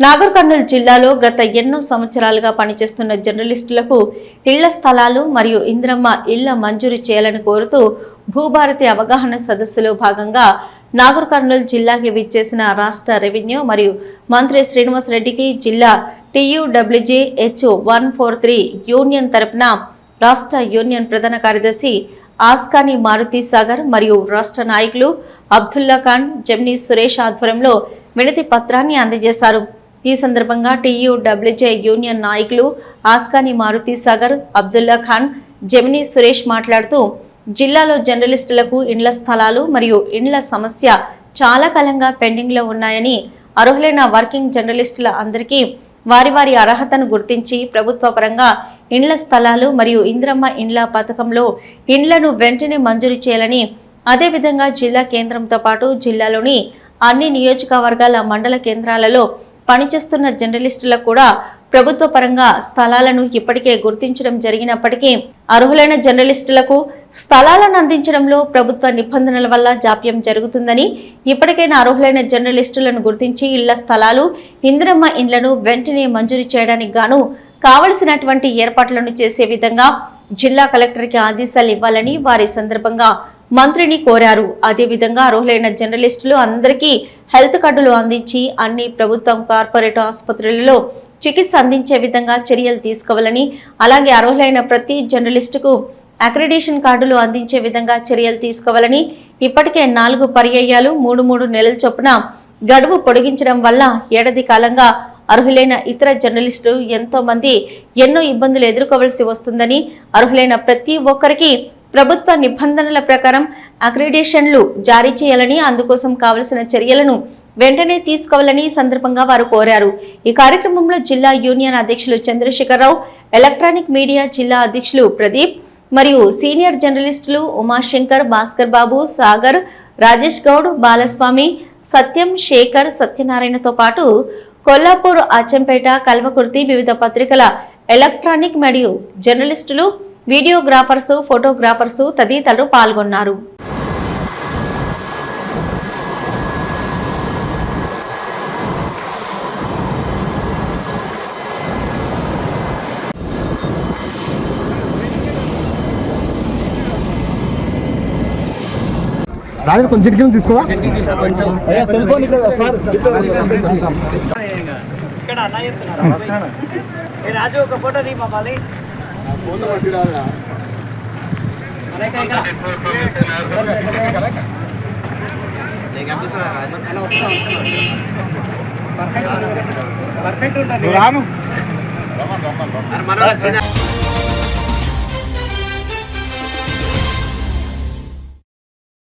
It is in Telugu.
నాగర్ కర్నూలు జిల్లాలో గత ఎన్నో సంవత్సరాలుగా పనిచేస్తున్న జర్నలిస్టులకు ఇళ్ళ స్థలాలు మరియు ఇంద్రమ్మ ఇళ్ళ మంజూరు చేయాలని కోరుతూ భూభారతి అవగాహన సదస్సులో భాగంగా నాగర్ కర్నూలు జిల్లాకి విచ్చేసిన రాష్ట్ర రెవెన్యూ మరియు మంత్రి శ్రీనివాస్ రెడ్డికి జిల్లా TUWJ H one four three union తరపున రాష్ట్ర యూనియన్ ప్రధాన కార్యదర్శి ఆస్కాని మారుతి సాగర్ మరియు రాష్ట్ర నాయకులు అబ్దుల్లా ఖాన్ జమ్ని సురేష్ ఆధ్వర్యంలో వినతి పత్రాన్ని అందజేశారు. ఈ సందర్భంగా టీయూడబ్ల్యూజే యూనియన్ నాయకులు ఆస్కాని మారుతి సాగర్ అబ్దుల్లా ఖాన్ జమినీ సురేష్ మాట్లాడుతూ జిల్లాలో జర్నలిస్టులకు ఇండ్ల స్థలాలు మరియు ఇండ్ల సమస్య చాలా కాలంగా పెండింగ్లో ఉన్నాయని అర్హులైన వర్కింగ్ జర్నలిస్టుల అందరికీ వారి వారి అర్హతను గుర్తించి ప్రభుత్వ పరంగా ఇండ్ల స్థలాలు మరియు ఇంద్రమ్మ ఇండ్ల పథకంలో ఇండ్లను వెంటనే మంజూరు చేయాలని అదేవిధంగా జిల్లా కేంద్రంతో పాటు జిల్లాలోని అన్ని నియోజకవర్గాల మండల కేంద్రాలలో పనిచేస్తున్న జర్నలిస్టులకు కూడా ప్రభుత్వ పరంగా స్థలాలను ఇప్పటికే గుర్తించడం జరిగినప్పటికీ అర్హులైన జర్నలిస్టులకు స్థలాలను అందించడంలో ప్రభుత్వ నిబంధనల వల్ల జాప్యం జరుగుతుందని ఇప్పటికైనా అర్హులైన జర్నలిస్టులను గుర్తించి ఇళ్ళ స్థలాలు ఇందిరమ్మ ఇండ్లను వెంటనే మంజూరు చేయడానికి గాను కావలసినటువంటి ఏర్పాట్లను చేసే విధంగా జిల్లా కలెక్టర్కి ఆదేశాలు ఇవ్వాలని వారి సందర్భంగా మంత్రిని కోరారు. అదేవిధంగా అర్హులైన జర్నలిస్టులు అందరికీ హెల్త్ కార్డులు అందించి అన్ని ప్రభుత్వం కార్పొరేట్ ఆసుపత్రులలో చికిత్స అందించే విధంగా చర్యలు తీసుకోవాలని అలాగే అర్హులైన ప్రతి జర్నలిస్టుకు అక్రిడేషన్ కార్డులు అందించే విధంగా చర్యలు తీసుకోవాలని ఇప్పటికే నాలుగు పర్యాయాలు మూడు మూడు నెలల చొప్పున గడువు పొడిగించడం వల్ల ఏడాది కాలంగా అర్హులైన ఇతర జర్నలిస్టులు ఎంతో మంది ఎన్నో ఇబ్బందులు ఎదుర్కోవలసి వస్తుందని అర్హులైన ప్రతి ఒక్కరికి ప్రభుత్వ నిబంధనల ప్రకారం అక్రిడేషన్లు జారీ చేయాలని అందుకోసం కావలసిన చర్యలను వెంటనే తీసుకోవాలని సందర్భంగా వారు కోరారు. ఈ కార్యక్రమంలో జిల్లా యూనియన్ అధ్యక్షులు చంద్రశేఖరరావు ఎలక్ట్రానిక్ మీడియా జిల్లా అధ్యక్షులు ప్రదీప్ మరియు సీనియర్ జర్నలిస్టులు ఉమాశంకర్ భాస్కర్ బాబు సాగర్ రాజేష్ గౌడ్ బాలస్వామి సత్యం శేఖర్ సత్యనారాయణతో పాటు కొల్లాపూర్ అచ్చంపేట కల్వకుర్తి వివిధ పత్రికల ఎలక్ట్రానిక్ మరియు జర్నలిస్టులు వీడియోగ్రాఫర్సు ఫోటోగ్రాఫర్సు తదితరులు పాల్గొన్నారు. రాజు కొంచెం చిటికలు తీసుకోవా ఇక్కడ అన్న చెప్తున్నారు. ఏ రాజు ఒక ఫోటో తీ మమ్మల్ని. పర్ఫెక్ట్ ఉంటుంది రాను.